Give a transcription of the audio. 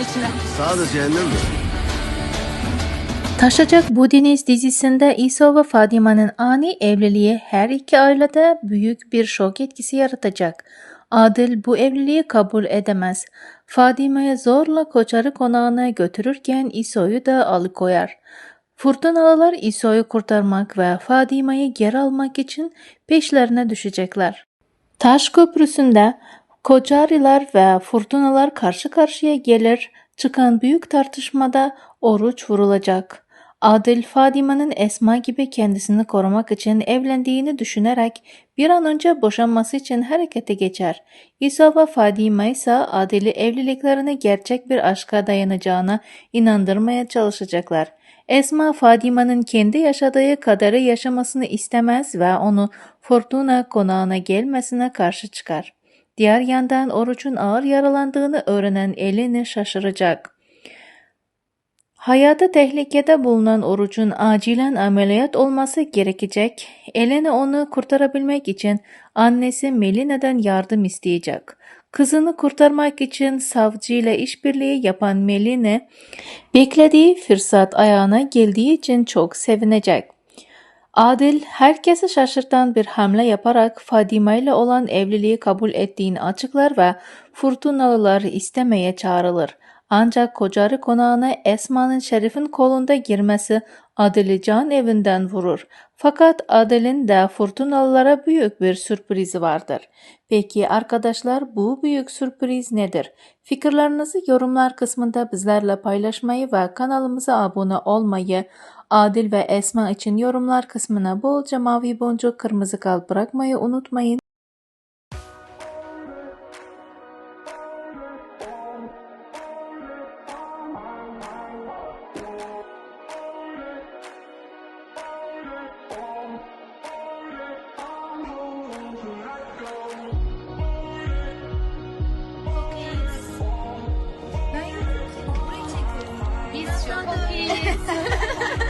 içine. Sağ da cehennemdir. Taşacak Bu Deniz dizisinde İsa ve Fadime'nin ani evliliği her iki ailede büyük bir şok etkisi yaratacak. Adil bu evliliği kabul edemez. Fadime'yi zorla koçarı konağına götürürken İso'yu da alıkoyar. Fırtınalılar İso'yu kurtarmak ve Fadime'yi geri almak için peşlerine düşecekler. Taş Köprüsü'nde Kocariler ve fırtınalar karşı karşıya gelir, çıkan büyük tartışmada oruç vurulacak. Adil Fadime'nin Esma gibi kendisini korumak için evlendiğini düşünerek bir an önce boşanması için harekete geçer. İsa ve Fadime ise Adil'i evliliklerini gerçek bir aşka dayanacağına inandırmaya çalışacaklar. Esma Fadime'nin kendi yaşadığı kadarı yaşamasını istemez ve onu Fortuna konağına gelmesine karşı çıkar. Diğer yandan Oruç'un ağır yaralandığını öğrenen Eleni şaşıracak. Hayatı tehlikede bulunan Oruç'un acilen ameliyat olması gerekecek. Eleni onu kurtarabilmek için annesi Melina'dan yardım isteyecek. Kızını kurtarmak için savcıyla işbirliği yapan Melina, beklediği fırsat ayağına geldiği için çok sevinecek. Adil herkesi şaşırtan bir hamle yaparak Fadime ile olan evliliği kabul ettiğini açıklar ve fırtınalılar istemeye çağrılır. Ancak kocarı konağına Esma'nın Şerif'in kolunda girmesi Adil'i can evinden vurur. Fakat Adil'in de fırtınalılara büyük bir sürprizi vardır. Peki arkadaşlar bu büyük sürpriz nedir? Fikirlerinizi yorumlar kısmında bizlerle paylaşmayı ve kanalımıza abone olmayı, Adil ve Esma için yorumlar kısmına bolca mavi boncuk kırmızı kalp bırakmayı unutmayın. Yes,